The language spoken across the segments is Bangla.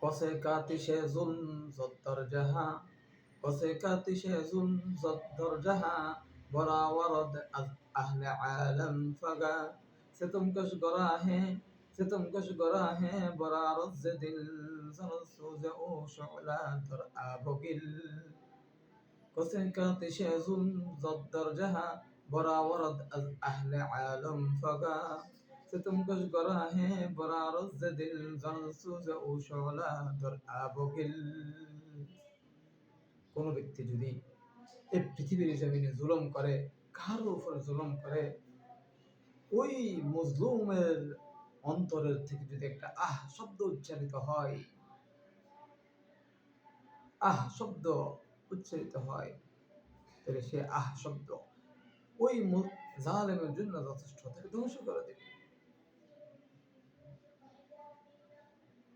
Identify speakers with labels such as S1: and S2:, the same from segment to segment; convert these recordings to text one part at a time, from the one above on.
S1: কসে কাতিসে জুল জদ্দর জাহা কসে কাতিসে জুল জদ্দর জাহা, বরা ওয়ারদ আহলে আলম ফাগা। সে তুমকশ গরা হে, সে তুমকশ গরা হে, বরা রজ দিল সরসুজ ও শলা দর আবগিল কসে কাতিসে জুল জদ্দর জাহা, বরা ওয়ারদ আহলে আলম ফাগা। ও শলা দর আবগিল। কোন ব্যক্তি যদি এই পৃথিবীর জমিনে করে উপর করে, ওই মজলুমের অন্তরের থেকে যদি একটা আহ শব্দ উচ্চারিত হয়, আহ শব্দ উচ্চারিত হয়, তাহলে সে আহ শব্দ ওই জালেমের জন্য যথেষ্ট, তাকে ধ্বংস করে দেবে।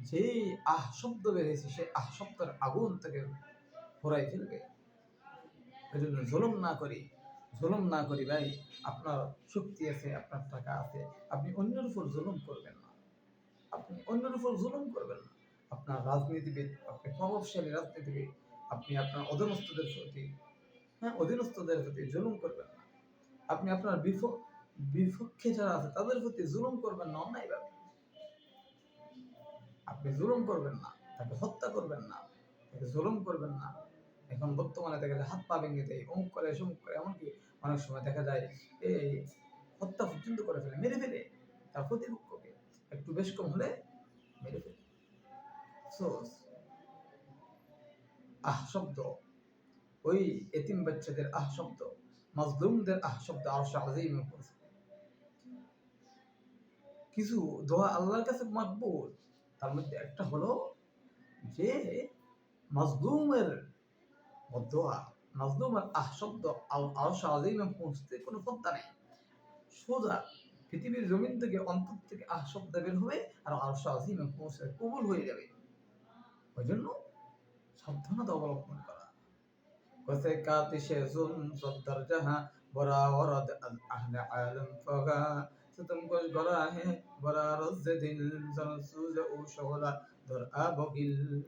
S1: যে আহ শব্দ বেরিয়েছে সেই আহ শব্দের আগুন থেকে ফোরাই ফেলবে। এই জন্য জুলুম না করি, জুলুম না করি ভাই। আপনার শক্তি আছে, আপনার টাকা আছে। আপনি অন্যের উপর জুলুম করবেন না। আপনি অন্যের উপর জুলুম করবেন না। আপনার রাজনীতিবিদ, আপনি প্রভাবশালী রাজনীতিবিদ, আপনি আপনার অধীনস্থদের প্রতি হ্যাঁ অধীনস্থদের প্রতি জুলুম করবেন না। আপনি আপনার বিপক্ষে যারা আছে, তাদের প্রতি জুলুম করবেন না অন্যায়ভাবে। আপনি জুলুম করবেন না, তাকে হত্যা করবেন না, তাকে জুলুম করবেন না। এখন বর্তমানে দেখা যায় হাত পা ভেঙে দেয়, অমুক করে, সমুক করে, এমনকি অনেক সময় দেখা যায় এই হত্যা পর্যন্ত করে ফেলে, মেরে ফেলে, তার প্রতিপক্ষকে একটু বেশ কম হলে মেরে ফেলে। আহ শব্দ, ওই এতিম বাচ্চাদের আহ শব্দ, মাজলুমদের আহ শব্দ আরশ আজিমে পড়ছে। কিছু দোয়া আল্লাহর কাছে মাকবুল। তার মধ্যে একটা হলো যে মজলুমের বদোয়া মজলুমের আহ শব্দ আলিমের পৌঁছতে কোনো পদ্মা নেই। সোজা পৃথিবীর জমিন থেকে অন্তর থেকে আহ শব্দ বের হবে আর আরশ পৌঁছে কবুল হয়ে যাবে। ওই জন্য সাবধানতা অবলম্বন করা। কসে কাতিশে জুম সদ্দার জাহা বরা ওয়ারাদ আহলে আলম ফাগা ستنقش براهن برا رز دل زنسوز او شغلا در آبقل